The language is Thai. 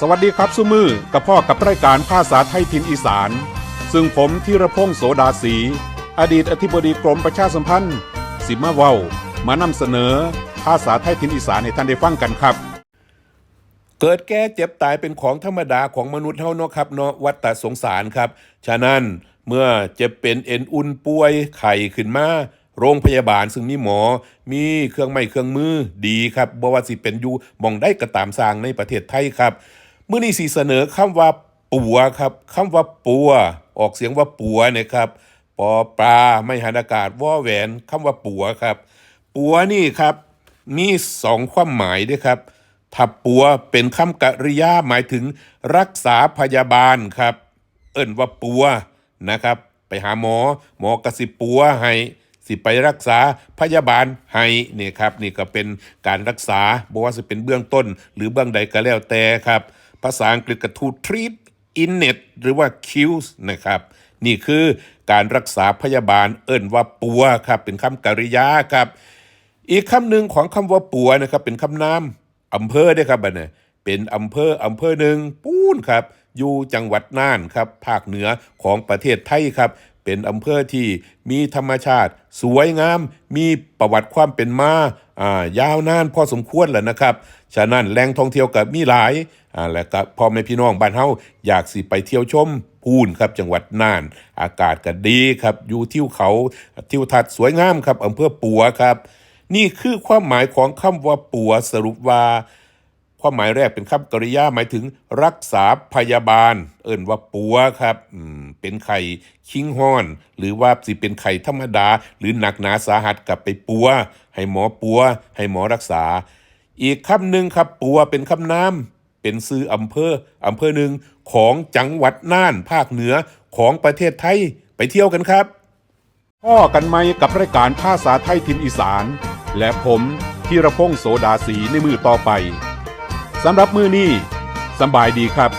สวัสดีครับสุมือกับพ่อกับรายการภาษาไทยถิ่นอีสาน ซึ่งผมธีรพงศ์โสดาศรีอดีตอธิบดีกรมประชาสัมพันธ์ สิมาเว้ามานำเสนอ ภาษาไทยถิ่นอีสานให้ท่านได้ฟังกันครับ เกิดแก่เจ็บตายเป็นของธรรมดาของมนุษย์เฮาเนาะครับเนาะวัฏสงสารครับ ฉะนั้นเมื่อเจ็บเป็นเอ็นอุ่นป่วยไข้ขึ้นมาโรงพยาบาลซึ่งมีหมอ มีเครื่องไม้เครื่องมือดีครับบ่ว่าสิเป็นอยู่มองได้ก็ตามสร้างในประเทศไทยครับ มื้อนี้สิเสนอคำว่าปัวครับคำว่าปัว ออกเสียงว่าปัวนะครับปอปลาไม่หันอากาศว่อแหวนคำว่าปัวครับปัวนี่ครับ มีสองความหมายด้วยครับถ้าปัวเป็นคำกริยาหมายถึงรักษาพยาบาลครับ เอิ่นว่าปัวนะครับ ไปหาหมอ หมอกระสิปัวให้สิไปรักษาพยาบาลให้เนี่ยครับ นี่ก็เป็นการรักษาบอกว่าจะเป็นเบื้องต้น หรือเบื้องใดก็แล้วแต่ครับ ภาษาอังกฤษก็ to treat in net หรือว่า cure นะครับ นี่คือการรักษาพยาบาลเอิ่นว่าปัวครับเป็นคำกริยาครับ อีกคำหนึ่งของคำว่าปัวนะครับเป็นคำนามอำเภอได้ครับบัเนี่ยเป็นอำเภออำเภอหนึ่งปูนครับอยู่จังหวัดน่านครับภาคเหนือของประเทศไทยครับ เป็นอำเภอที่มีธรรมชาติ สวยงาม มีประวัติความเป็นมาอ่ายาวนานพอสมควรแหละนะครับ ฉะนั้นแหล่งท่องเที่ยวกับมีหลายอ่าและก็พ่อแม่พี่น้องบ้านเฮาอยากสิไปเที่ยวชมพูนครับจังหวัดน่าน อากาศก็ดีครับอยู่ทิวเขาทิวทัศน์สวยงามครับอำเภอปัวครับ นี่คือความหมายของคำว่าปัวสรุปว่า ความหมายแรกเป็นคำกริยาหมายถึงรักษาพยาบาล เอิ่นว่าปัวครับเป็นไข่คิงห้อน หรือว่าสิเป็นไข่ธรรมดา หรือหนักหนาสาหัสกลับไปปัว ให้หมอปัว ให้หมอรักษา อีกคำหนึ่งครับปัวเป็นคำนามเป็นซื้ออำเภออำเภอหนึ่งของจังหวัดน่านภาคเหนือของประเทศไทยไปเที่ยวกันครับพ่อกันไหมกับรายการภาษาไทยทิมอีสาน และผมธีรพงศ์โสดาสีในมือต่อไป สำหรับมือนี้สบายดีครับ